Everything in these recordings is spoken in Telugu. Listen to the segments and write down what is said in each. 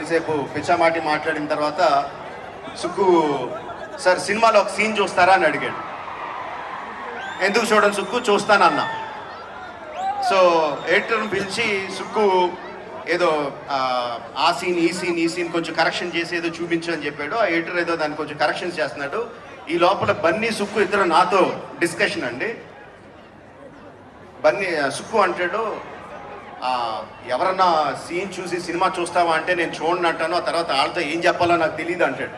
కొద్దిసేపు పిచ్చామాటి మాట్లాడిన తర్వాత సుక్కు సార్ సినిమాలో ఒక సీన్ చూస్తారా? అని అడిగాడు. ఎందుకు చూడడం సుక్కు చూస్తానన్నా. సో ఎడిటర్ని పిలిచి సుక్కు ఏదో ఆ, సీన్ ఈ సీన్ ఈ సీన్ కొంచెం కరెక్షన్ చేసి ఏదో చూపించు అని చెప్పాడు. ఆ ఎడిటర్ ఏదో దాన్ని కొంచెం కరెక్షన్స్ చేస్తున్నాడు. ఈ లోపల బన్నీ సుక్కు ఇద్దరు నాతో డిస్కషన్ అండి. బన్నీ సుక్కు అంటాడు ఎవరన్నా సీన్ చూసి సినిమా చూస్తావా అంటే నేను చూడండి అంటాను ఆ తర్వాత వాళ్ళతో ఏం చెప్పాలో నాకు తెలియదు అంటాడు.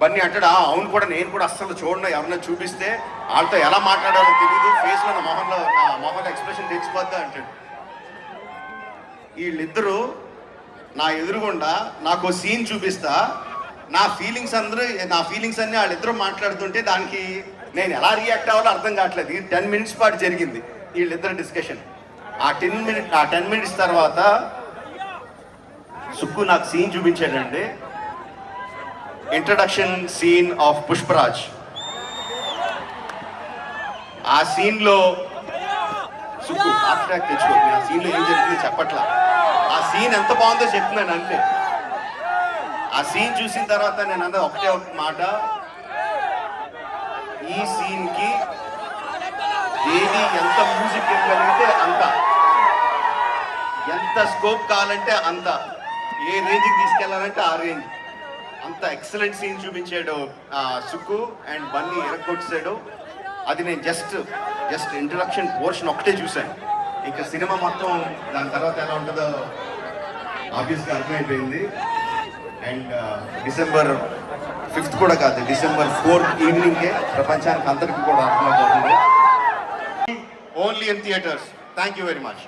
బన్నీ అంటాడు "ఆ, అవును కూడా నేను కూడా అస్సలు చూడను ఎవరన్నా చూపిస్తే వాళ్ళతో ఎలా మాట్లాడాలో తెలియదు ఫేస్లో నా మొహంలో నా మొహంలో ఎక్స్ప్రెషన్ తెచ్చిపోద్దా అంటాడు. వీళ్ళిద్దరూ నా ఎదురుగుండా నాకు సీన్ చూపిస్తా నా ఫీలింగ్స్ అందరూ నా ఫీలింగ్స్ అన్నీ వాళ్ళిద్దరూ మాట్లాడుతుంటే దానికి నేను ఎలా రియాక్ట్ అవ్వాలో అర్థం కావట్లేదు. ఇది టెన్ మినిట్స్ పాటు జరిగింది వీళ్ళిద్దరు డిస్కషన్ ఆ టెన్ మినిట్ ఆ టెన్ మినిట్స్ తర్వాత సుక్కు నాకు సీన్ చూపించాడండి. ఇంట్రడక్షన్ సీన్ ఆఫ్ పుష్పరాజ్ ఆ సీన్లో సుక్కు హార్ట్ తెచ్చుకో ఆ సీన్లో ఏం జరిగింది చెప్పట్లా. ఆ సీన్ ఎంత బాగుందో చెప్తున్నాను అంతే. ఆ సీన్ చూసిన తర్వాత నేను అన్నది ఒకటే ఒక మాట. ఈ సీన్కి దేవి ఎంత మ్యూజిక్ ఇవ్వగలిగితే అంత. ఎంత స్కోప్ కావాలంటే అంత. ఏ రేంజ్కి తీసుకెళ్ళాలంటే ఆ రేంజ్ అంత ఎక్సలెంట్ సీన్ చూపించాడు సుక్కు అండ్ బన్నీ ఎరగొట్టాడు అది నేను జస్ట్ జస్ట్ ఇంట్రడక్షన్ పోర్షన్ ఒకటే చూశాను. ఇంకా సినిమా మొత్తం దాని తర్వాత ఎలా ఉంటుందో ఆబ్వియస్గా అర్థమైపోయింది. అండ్ డిసెంబర్ ఫిఫ్త్ కూడా కాదు డిసెంబర్ ఫోర్త్ ఈవినింగే ప్రపంచానికి అందరికీ కూడా అర్థమైపోతుంది only in theatres thank you very much